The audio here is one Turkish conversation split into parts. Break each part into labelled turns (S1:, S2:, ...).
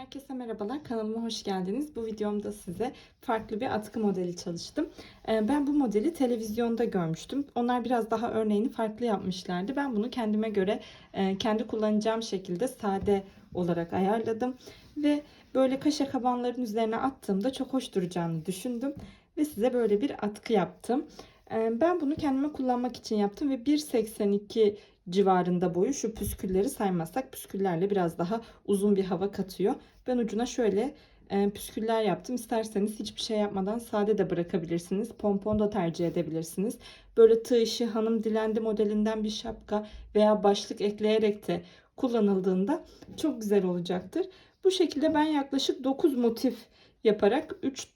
S1: Herkese merhabalar, kanalıma hoş geldiniz. Bu videomda size farklı bir atkı modeli çalıştım. Ee, Ben bu modeli televizyonda görmüştüm. Onlar biraz daha örneğini farklı yapmışlardı. Ben bunu kendime göre, e, kendi kullanacağım şekilde sade olarak ayarladım. Ve böyle kaşa kabanların üzerine attığımda çok hoş duracağını düşündüm. Ve size böyle bir atkı yaptım. Ee, Ben bunu kendime kullanmak için yaptım ve 1.82 civarında boyu şu püskülleri saymazsak püsküllerle biraz daha uzun bir hava katıyor. Ben ucuna şöyle e, püsküller yaptım. İsterseniz hiçbir şey yapmadan sade de bırakabilirsiniz. Pompon da tercih edebilirsiniz. Böyle tığ işi hanım dilendi modelinden bir şapka veya başlık ekleyerek de kullanıldığında çok güzel olacaktır. Bu şekilde ben yaklaşık 9 motif yaparak 3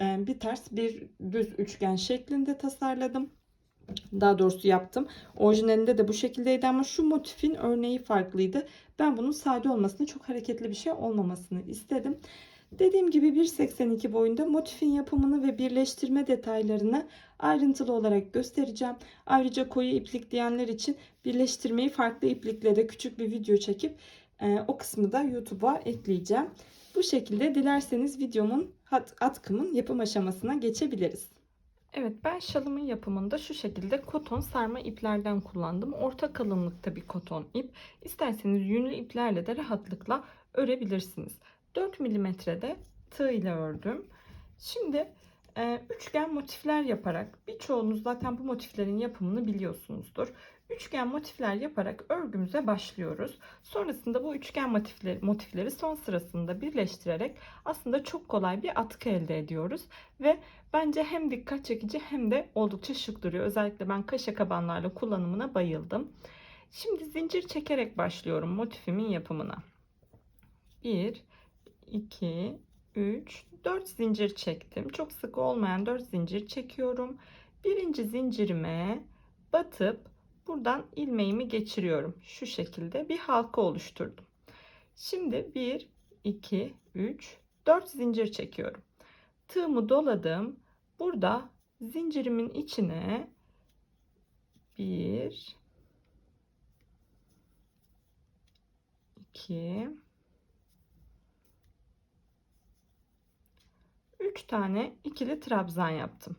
S1: bir ters bir düz üçgen şeklinde tasarladım daha doğrusu yaptım. Orijinalinde de bu şekildeydi ama şu motifin örneği farklıydı. Ben bunun sade olmasını, çok hareketli bir şey olmamasını istedim. Dediğim gibi 1.82 boyunda motifin yapımını ve birleştirme detaylarını ayrıntılı olarak göstereceğim. Ayrıca koyu iplik diyenler için birleştirmeyi farklı iplikle de küçük bir video çekip e, o kısmı da YouTube'a ekleyeceğim. Bu şekilde dilerseniz videomun atkımın yapım aşamasına geçebiliriz. Evet ben şalımın yapımında şu şekilde koton sarma iplerden kullandım. Orta kalınlıkta bir koton ip. İsterseniz yünlü iplerle de rahatlıkla örebilirsiniz. 4 milimetrede tığ ile ördüm. Şimdi üçgen motifler yaparak birçoğunuz zaten bu motiflerin yapımını biliyorsunuzdur. Üçgen motifler yaparak örgümüze başlıyoruz. Sonrasında bu üçgen motifleri, motifleri son sırasında birleştirerek aslında çok kolay bir atkı elde ediyoruz. Ve bence hem dikkat çekici hem de oldukça şık duruyor. Özellikle ben kaşa kabanlarla kullanımına bayıldım. Şimdi zincir çekerek başlıyorum motifimin yapımına. 1, 2, 3, 4 zincir çektim. Çok sık olmayan 4 zincir çekiyorum. Birinci zincirime batıp buradan ilmeğimi geçiriyorum. Şu şekilde bir halka oluşturdum. Şimdi 1, 2, 3, 4 zincir çekiyorum. Tığımı doladım. Burada zincirimin içine 1, 2, 3 tane ikili trabzan yaptım.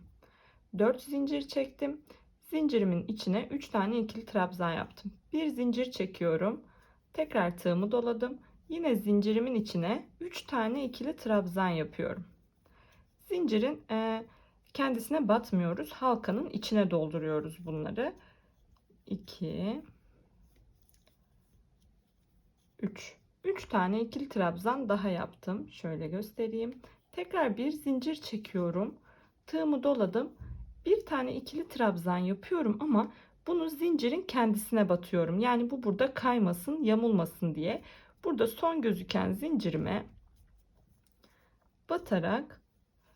S1: 4 zincir çektim. Zincirimin içine 3 tane ikili trabzan yaptım. Bir zincir çekiyorum. Tekrar tığımı doladım. Yine zincirimin içine 3 tane ikili trabzan yapıyorum. Zincirin e, kendisine batmıyoruz. Halkanın içine dolduruyoruz bunları. 2 3 3 tane ikili trabzan daha yaptım. Şöyle göstereyim. Tekrar bir zincir çekiyorum. Tığımı doladım. Bir tane ikili trabzan yapıyorum ama bunu zincirin kendisine batıyorum. Yani bu burada kaymasın, yamulmasın diye. Burada son gözüken zincirime batarak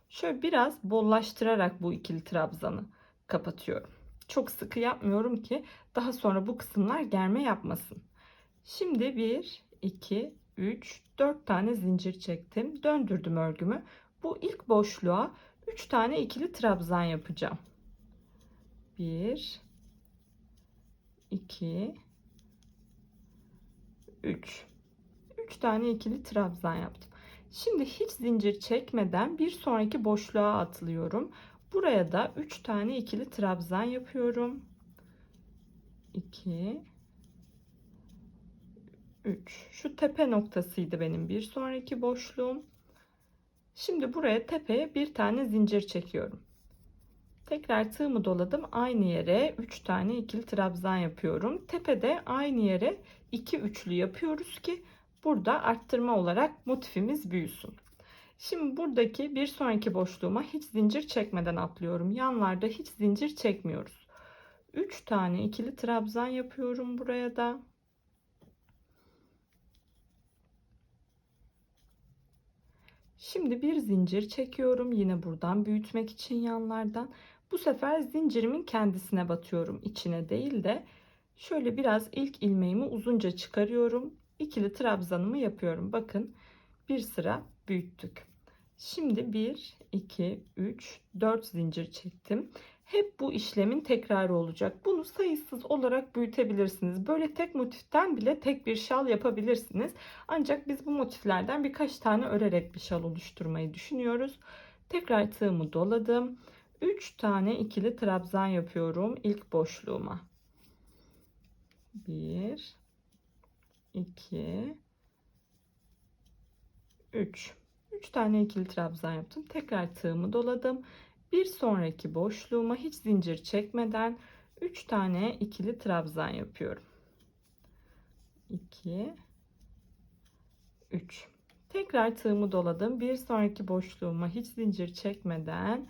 S1: şöyle biraz bollaştırarak bu ikili trabzanı kapatıyorum. Çok sıkı yapmıyorum ki daha sonra bu kısımlar germe yapmasın. Şimdi 1, 2, 3, 4 tane zincir çektim. Döndürdüm örgümü. Bu ilk boşluğa 3 tane ikili trabzan yapacağım. 1 2 3 3 tane ikili trabzan yaptım. Şimdi hiç zincir çekmeden bir sonraki boşluğa atlıyorum. Buraya da 3 tane ikili trabzan yapıyorum. 2 3 şu tepe noktasıydı benim bir sonraki boşluğum. Şimdi buraya tepeye bir tane zincir çekiyorum. Tekrar tığımı doladım. Aynı yere 3 tane ikili trabzan yapıyorum. Tepede aynı yere 2 üçlü yapıyoruz ki burada arttırma olarak motifimiz büyüsün. Şimdi buradaki bir sonraki boşluğuma hiç zincir çekmeden atlıyorum. Yanlarda hiç zincir çekmiyoruz. 3 tane ikili trabzan yapıyorum buraya da. Şimdi bir zincir çekiyorum yine buradan büyütmek için yanlardan. Bu sefer zincirimin kendisine batıyorum içine değil de şöyle biraz ilk ilmeğimi uzunca çıkarıyorum. İkili trabzanımı yapıyorum. Bakın bir sıra büyüttük. Şimdi 1, 2, 3, 4 zincir çektim. Hep bu işlemin tekrarı olacak. Bunu sayısız olarak büyütebilirsiniz. Böyle tek motiften bile tek bir şal yapabilirsiniz. Ancak biz bu motiflerden birkaç tane örerek bir şal oluşturmayı düşünüyoruz. Tekrar tığımı doladım. 3 tane ikili trabzan yapıyorum ilk boşluğuma. 1 2 3 3 tane ikili trabzan yaptım. Tekrar tığımı doladım. Bir sonraki boşluğuma hiç zincir çekmeden 3 tane ikili trabzan yapıyorum. 2 3 Tekrar tığımı doladım. Bir sonraki boşluğuma hiç zincir çekmeden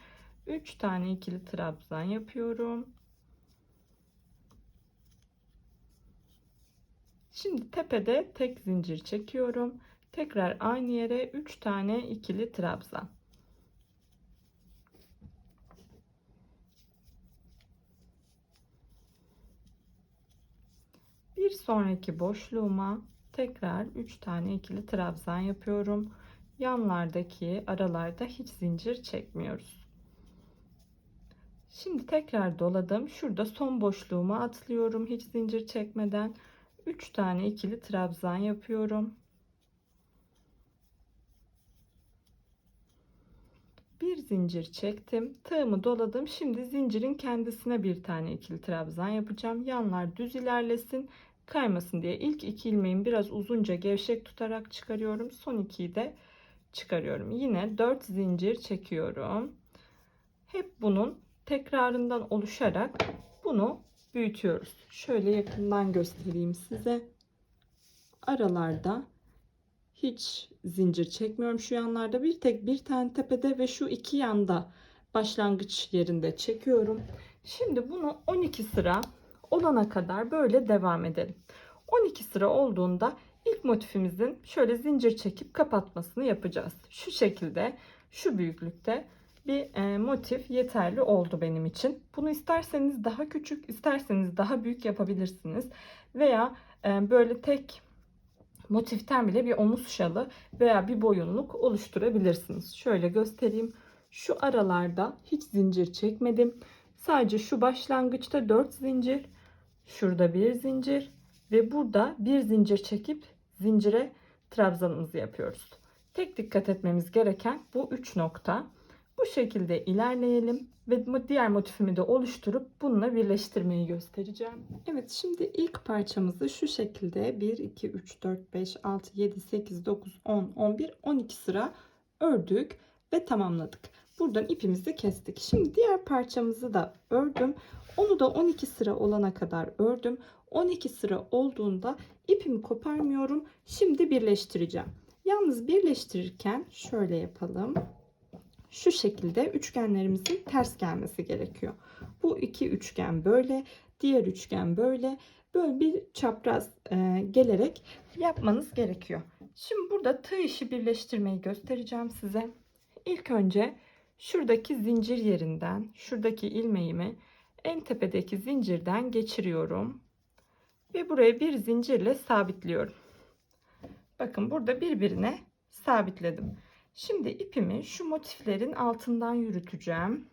S1: 3 tane ikili trabzan yapıyorum. Şimdi tepede tek zincir çekiyorum. Tekrar aynı yere 3 tane ikili trabzan. Bir sonraki boşluğuma tekrar 3 tane ikili trabzan yapıyorum. Yanlardaki aralarda hiç zincir çekmiyoruz. Şimdi tekrar doladım. Şurada son boşluğuma atlıyorum hiç zincir çekmeden. 3 tane ikili trabzan yapıyorum. Bir zincir çektim. Tığımı doladım. Şimdi zincirin kendisine bir tane ikili trabzan yapacağım. Yanlar düz ilerlesin. Kaymasın diye ilk iki ilmeğimi biraz uzunca gevşek tutarak çıkarıyorum. Son ikiyi de çıkarıyorum. Yine 4 zincir çekiyorum. Hep bunun tekrarından oluşarak bunu büyütüyoruz. Şöyle yakından göstereyim size. Aralarda hiç zincir çekmiyorum şu yanlarda. Bir tek bir tane tepede ve şu iki yanda başlangıç yerinde çekiyorum. Şimdi bunu 12 sıra olana kadar böyle devam edelim. 12 sıra olduğunda ilk motifimizin şöyle zincir çekip kapatmasını yapacağız. Şu şekilde şu büyüklükte bir e, motif yeterli oldu benim için. Bunu isterseniz daha küçük, isterseniz daha büyük yapabilirsiniz. Veya e, böyle tek motiften bile bir omuz şalı veya bir boyunluk oluşturabilirsiniz. Şöyle göstereyim. Şu aralarda hiç zincir çekmedim. Sadece şu başlangıçta 4 zincir, şurada bir zincir ve burada bir zincir çekip zincire trabzanımızı yapıyoruz. Tek dikkat etmemiz gereken bu 3 nokta. Bu şekilde ilerleyelim ve diğer motifimi de oluşturup bununla birleştirmeyi göstereceğim. Evet şimdi ilk parçamızı şu şekilde 1, 2, 3, 4, 5, 6, 7, 8, 9, 10, 11, 12 sıra ördük ve tamamladık. Buradan ipimizi kestik. Şimdi diğer parçamızı da ördüm. Onu da 12 sıra olana kadar ördüm. 12 sıra olduğunda ipimi koparmıyorum. Şimdi birleştireceğim. Yalnız birleştirirken şöyle yapalım şu şekilde üçgenlerimizin ters gelmesi gerekiyor. Bu iki üçgen böyle, diğer üçgen böyle. Böyle bir çapraz e, gelerek yapmanız gerekiyor. Şimdi burada tığ işi birleştirmeyi göstereceğim size. İlk önce şuradaki zincir yerinden, şuradaki ilmeğimi en tepedeki zincirden geçiriyorum. Ve buraya bir zincirle sabitliyorum. Bakın burada birbirine sabitledim. Şimdi ipimi şu motiflerin altından yürüteceğim.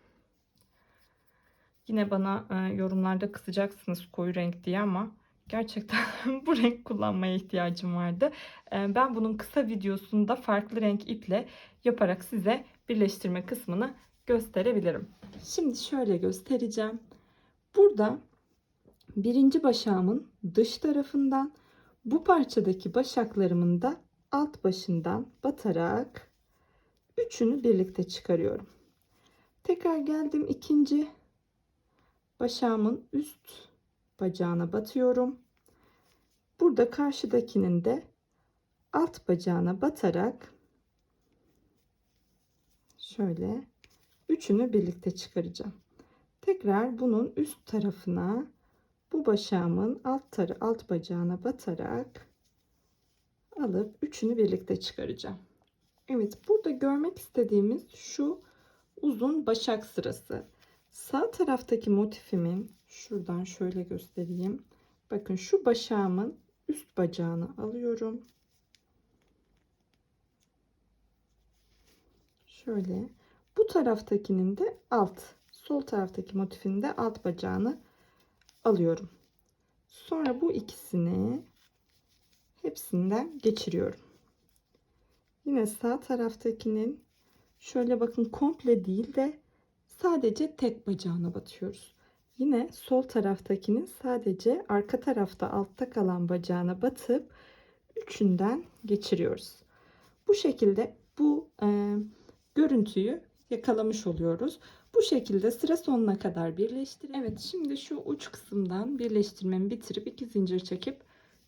S1: Yine bana e, yorumlarda kızacaksınız koyu renk diye ama gerçekten bu renk kullanmaya ihtiyacım vardı. E, ben bunun kısa videosunda farklı renk iple yaparak size birleştirme kısmını gösterebilirim. Şimdi şöyle göstereceğim. Burada birinci başağımın dış tarafından bu parçadaki başaklarımın da alt başından batarak Üçünü birlikte çıkarıyorum. Tekrar geldim ikinci başağımın üst bacağına batıyorum. Burada karşıdakinin de alt bacağına batarak şöyle üçünü birlikte çıkaracağım. Tekrar bunun üst tarafına bu başağımın alt tarı alt bacağına batarak alıp üçünü birlikte çıkaracağım. Evet burada görmek istediğimiz şu uzun başak sırası. Sağ taraftaki motifimin şuradan şöyle göstereyim. Bakın şu başağımın üst bacağını alıyorum. Şöyle bu taraftakinin de alt sol taraftaki motifin de alt bacağını alıyorum. Sonra bu ikisini hepsinden geçiriyorum. Yine sağ taraftakinin şöyle bakın komple değil de sadece tek bacağına batıyoruz. Yine sol taraftakinin sadece arka tarafta altta kalan bacağına batıp üçünden geçiriyoruz. Bu şekilde bu e, görüntüyü yakalamış oluyoruz. Bu şekilde sıra sonuna kadar birleştirelim. Evet şimdi şu uç kısımdan birleştirmemi bitirip iki zincir çekip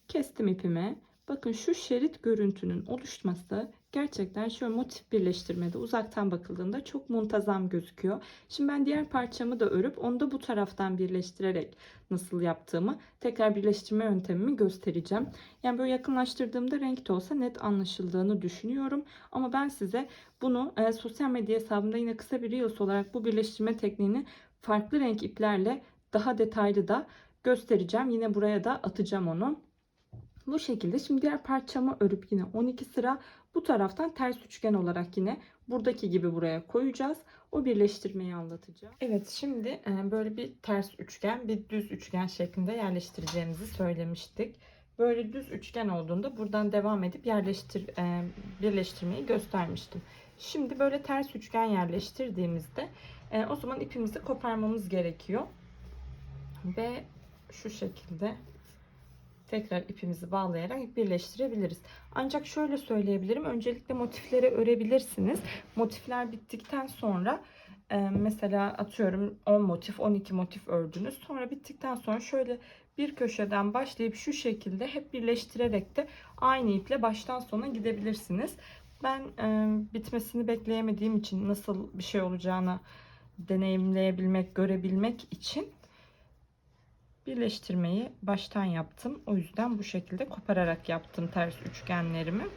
S1: kestim ipime. Bakın şu şerit görüntünün oluşması gerçekten şöyle motif birleştirmede uzaktan bakıldığında çok muntazam gözüküyor. Şimdi ben diğer parçamı da örüp onu da bu taraftan birleştirerek nasıl yaptığımı tekrar birleştirme yöntemimi göstereceğim. Yani böyle yakınlaştırdığımda renk de olsa net anlaşıldığını düşünüyorum. Ama ben size bunu e, sosyal medya hesabımda yine kısa bir reels olarak bu birleştirme tekniğini farklı renk iplerle daha detaylı da göstereceğim. Yine buraya da atacağım onu. Bu şekilde şimdi diğer parçamı örüp yine 12 sıra bu taraftan ters üçgen olarak yine buradaki gibi buraya koyacağız. O birleştirmeyi anlatacağım. Evet şimdi e, böyle bir ters üçgen bir düz üçgen şeklinde yerleştireceğimizi söylemiştik. Böyle düz üçgen olduğunda buradan devam edip yerleştir e, birleştirmeyi göstermiştim. Şimdi böyle ters üçgen yerleştirdiğimizde e, o zaman ipimizi koparmamız gerekiyor. Ve şu şekilde tekrar ipimizi bağlayarak birleştirebiliriz. Ancak şöyle söyleyebilirim. Öncelikle motifleri örebilirsiniz. Motifler bittikten sonra e, mesela atıyorum 10 motif 12 motif ördünüz. Sonra bittikten sonra şöyle bir köşeden başlayıp şu şekilde hep birleştirerek de aynı iple baştan sona gidebilirsiniz. Ben e, bitmesini bekleyemediğim için nasıl bir şey olacağını deneyimleyebilmek, görebilmek için birleştirmeyi baştan yaptım. O yüzden bu şekilde kopararak yaptım ters üçgenlerimi.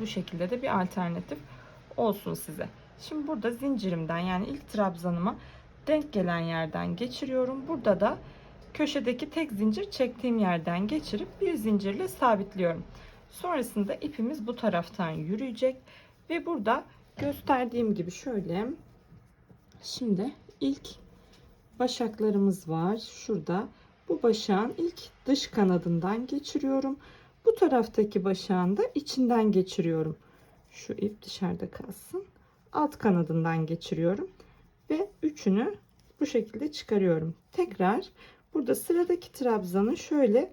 S1: Bu şekilde de bir alternatif olsun size. Şimdi burada zincirimden yani ilk trabzanıma denk gelen yerden geçiriyorum. Burada da köşedeki tek zincir çektiğim yerden geçirip bir zincirle sabitliyorum. Sonrasında ipimiz bu taraftan yürüyecek ve burada gösterdiğim gibi şöyle şimdi ilk başaklarımız var. Şurada bu başağın ilk dış kanadından geçiriyorum. Bu taraftaki başağın da içinden geçiriyorum. Şu ip dışarıda kalsın. Alt kanadından geçiriyorum. Ve üçünü bu şekilde çıkarıyorum. Tekrar burada sıradaki trabzanı şöyle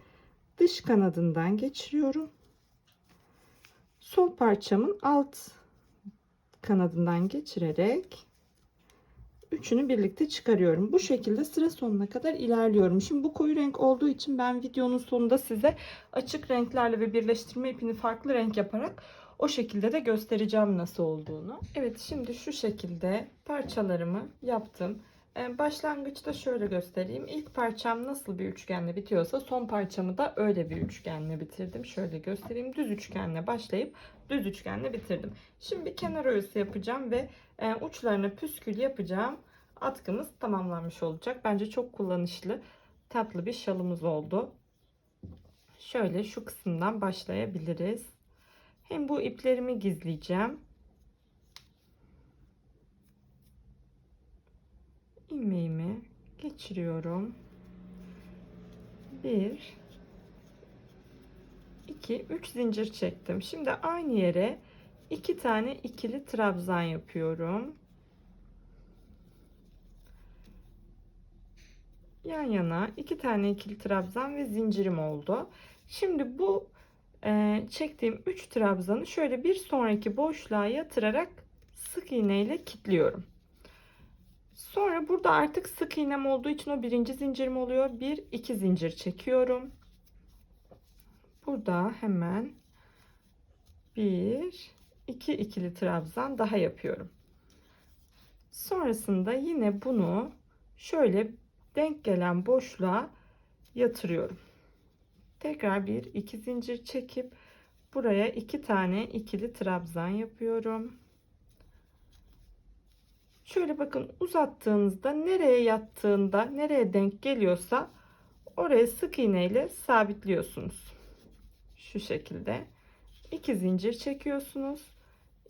S1: dış kanadından geçiriyorum. Sol parçamın alt kanadından geçirerek üçünü birlikte çıkarıyorum. Bu şekilde sıra sonuna kadar ilerliyorum. Şimdi bu koyu renk olduğu için ben videonun sonunda size açık renklerle ve birleştirme ipini farklı renk yaparak o şekilde de göstereceğim nasıl olduğunu. Evet şimdi şu şekilde parçalarımı yaptım. Ee, başlangıçta şöyle göstereyim. İlk parçam nasıl bir üçgenle bitiyorsa son parçamı da öyle bir üçgenle bitirdim. Şöyle göstereyim. Düz üçgenle başlayıp düz üçgenle bitirdim. Şimdi bir kenar örüsü yapacağım ve e, uçlarına püskül yapacağım. Atkımız tamamlanmış olacak. Bence çok kullanışlı, tatlı bir şalımız oldu. Şöyle şu kısımdan başlayabiliriz. Hem bu iplerimi gizleyeceğim. ilmeğimi geçiriyorum. 1 2 3 zincir çektim. Şimdi aynı yere iki tane ikili trabzan yapıyorum. Yan yana iki tane ikili trabzan ve zincirim oldu. Şimdi bu e, çektiğim 3 trabzanı şöyle bir sonraki boşluğa yatırarak sık iğne ile kilitliyorum. Sonra burada artık sık iğnem olduğu için o birinci zincirim oluyor. Bir iki zincir çekiyorum. Burada hemen bir iki ikili trabzan daha yapıyorum. Sonrasında yine bunu şöyle denk gelen boşluğa yatırıyorum. Tekrar bir iki zincir çekip buraya iki tane ikili trabzan yapıyorum. Şöyle bakın uzattığınızda nereye yattığında nereye denk geliyorsa oraya sık iğne ile sabitliyorsunuz. Şu şekilde iki zincir çekiyorsunuz.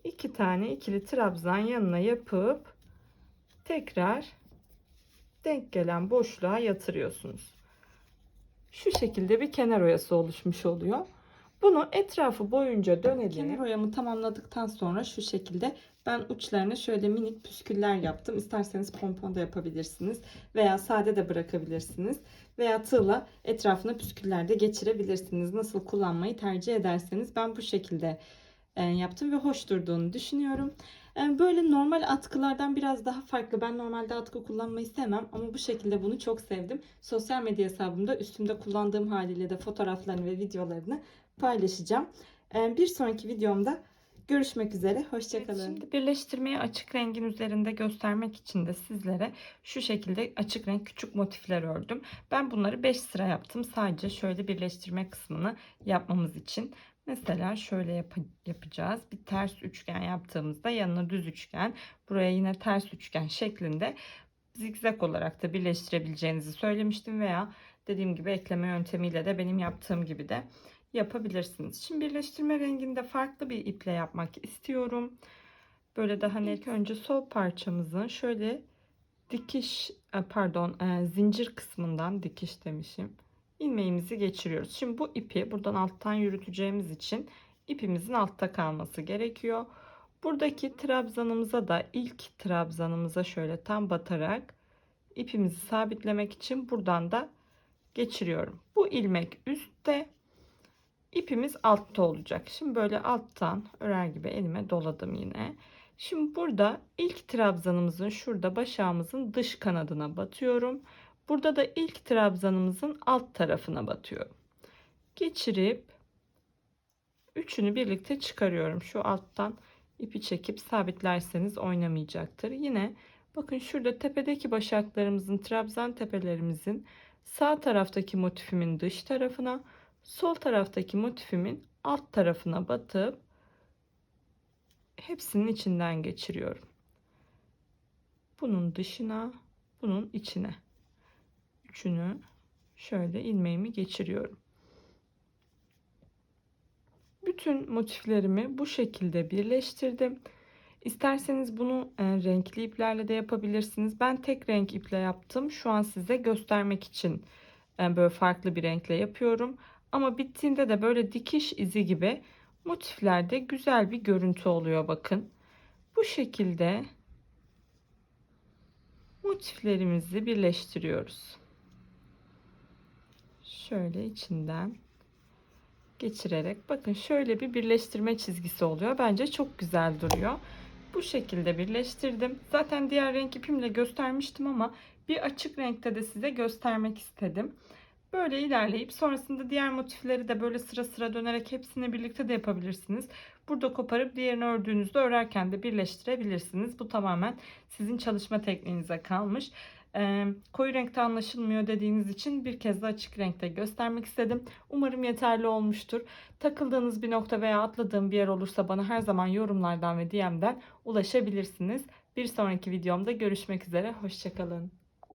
S1: iki tane ikili trabzan yanına yapıp tekrar denk gelen boşluğa yatırıyorsunuz. Şu şekilde bir kenar oyası oluşmuş oluyor. Bunu etrafı boyunca dönelim. Kenar oyamı tamamladıktan sonra şu şekilde ben uçlarına şöyle minik püsküller yaptım. İsterseniz pompon da yapabilirsiniz veya sade de bırakabilirsiniz veya tığla etrafına püsküller de geçirebilirsiniz. Nasıl kullanmayı tercih ederseniz ben bu şekilde e, yaptım ve hoş durduğunu düşünüyorum. E, Böyle normal atkılardan biraz daha farklı. Ben normalde atkı kullanmayı sevmem ama bu şekilde bunu çok sevdim. Sosyal medya hesabımda üstümde kullandığım haliyle de fotoğraflarını ve videolarını paylaşacağım. E, Bir sonraki videomda görüşmek üzere. Hoşçakalın. şimdi birleştirmeyi açık rengin üzerinde göstermek için de sizlere şu şekilde açık renk küçük motifler ördüm. Ben bunları 5 sıra yaptım. Sadece şöyle birleştirme kısmını yapmamız için. Mesela şöyle yap- yapacağız. Bir ters üçgen yaptığımızda yanına düz üçgen, buraya yine ters üçgen şeklinde zigzag olarak da birleştirebileceğinizi söylemiştim veya dediğim gibi ekleme yöntemiyle de benim yaptığım gibi de yapabilirsiniz. Şimdi birleştirme renginde farklı bir iple yapmak istiyorum. Böyle daha net önce sol parçamızın şöyle dikiş e, pardon e, zincir kısmından dikiş demişim ilmeğimizi geçiriyoruz. Şimdi bu ipi buradan alttan yürüteceğimiz için ipimizin altta kalması gerekiyor. Buradaki trabzanımıza da ilk trabzanımıza şöyle tam batarak ipimizi sabitlemek için buradan da geçiriyorum. Bu ilmek üstte, ipimiz altta olacak. Şimdi böyle alttan örer gibi elime doladım yine. Şimdi burada ilk trabzanımızın şurada başağımızın dış kanadına batıyorum. Burada da ilk trabzanımızın alt tarafına batıyorum. Geçirip üçünü birlikte çıkarıyorum. Şu alttan ipi çekip sabitlerseniz oynamayacaktır. Yine bakın şurada tepedeki başaklarımızın trabzan tepelerimizin sağ taraftaki motifimin dış tarafına, sol taraftaki motifimin alt tarafına batıp hepsinin içinden geçiriyorum. Bunun dışına, bunun içine üçünü şöyle ilmeğimi geçiriyorum. Bütün motiflerimi bu şekilde birleştirdim. İsterseniz bunu e, renkli iplerle de yapabilirsiniz. Ben tek renk iple yaptım. Şu an size göstermek için e, böyle farklı bir renkle yapıyorum. Ama bittiğinde de böyle dikiş izi gibi motiflerde güzel bir görüntü oluyor bakın. Bu şekilde motiflerimizi birleştiriyoruz şöyle içinden geçirerek bakın şöyle bir birleştirme çizgisi oluyor. Bence çok güzel duruyor. Bu şekilde birleştirdim. Zaten diğer renk ipimle göstermiştim ama bir açık renkte de size göstermek istedim. Böyle ilerleyip sonrasında diğer motifleri de böyle sıra sıra dönerek hepsini birlikte de yapabilirsiniz. Burada koparıp diğerini ördüğünüzde örerken de birleştirebilirsiniz. Bu tamamen sizin çalışma tekniğinize kalmış. Koyu renkte anlaşılmıyor dediğiniz için bir kez de açık renkte göstermek istedim. Umarım yeterli olmuştur. Takıldığınız bir nokta veya atladığım bir yer olursa bana her zaman yorumlardan ve DM'den ulaşabilirsiniz. Bir sonraki videomda görüşmek üzere. Hoşçakalın.